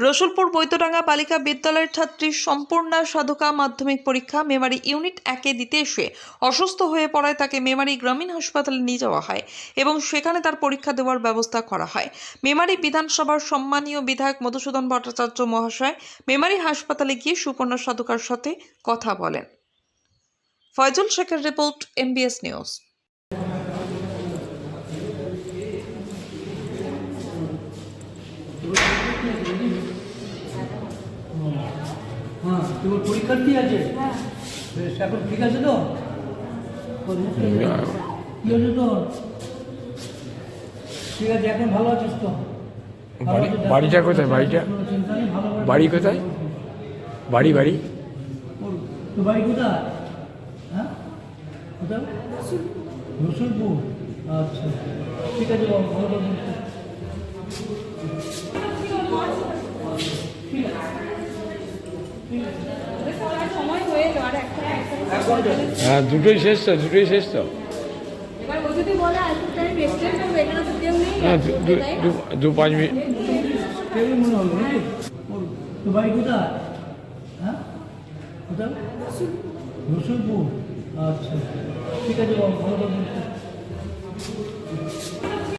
রসুলপুর বৈদ্যডাঙ্গা বালিকা বিদ্যালয়ের ছাত্রী সম্পূর্ণা সাধকা মাধ্যমিক পরীক্ষা মেমারি ইউনিট একে দিতে এসে অসুস্থ হয়ে পড়ায় তাকে মেমারি গ্রামীণ হাসপাতালে নিয়ে যাওয়া হয় এবং সেখানে তার পরীক্ষা দেওয়ার ব্যবস্থা করা হয়। মেমারি বিধানসভার সম্মানীয় বিধায়ক মধুসূদন ভট্টাচার্য মহাশয় মেমারি হাসপাতালে গিয়ে সুপর্ণা সাধকার সাথে কথা বলেন। ফয়জুল শেখের রিপোর্ট, এমবিএস নিউজ। হ্যাঁ তোমার পরীক্ষার্থী আছে? বেশ এখন ঠিক আছে তো? কি হচ্ছে তোর? ঠিক আছে এখন ভালো আছিস তো? বাড়ি- বাড়িটা কোথায়? বাড়িটা? বাড়ি। কোথায়? বাড়ি বাড়ি। বাড়ি কোথায়? হ্যাঁ? কোথায়? রসুলপুর। আচ্ছা। ঠিক আছে হয়ে, দুটোই শেষ তো, দুটোই শেষ তো। দু- পাঁচ মিনিট মনে হ্যাঁ? আচ্ছা ঠিক আছে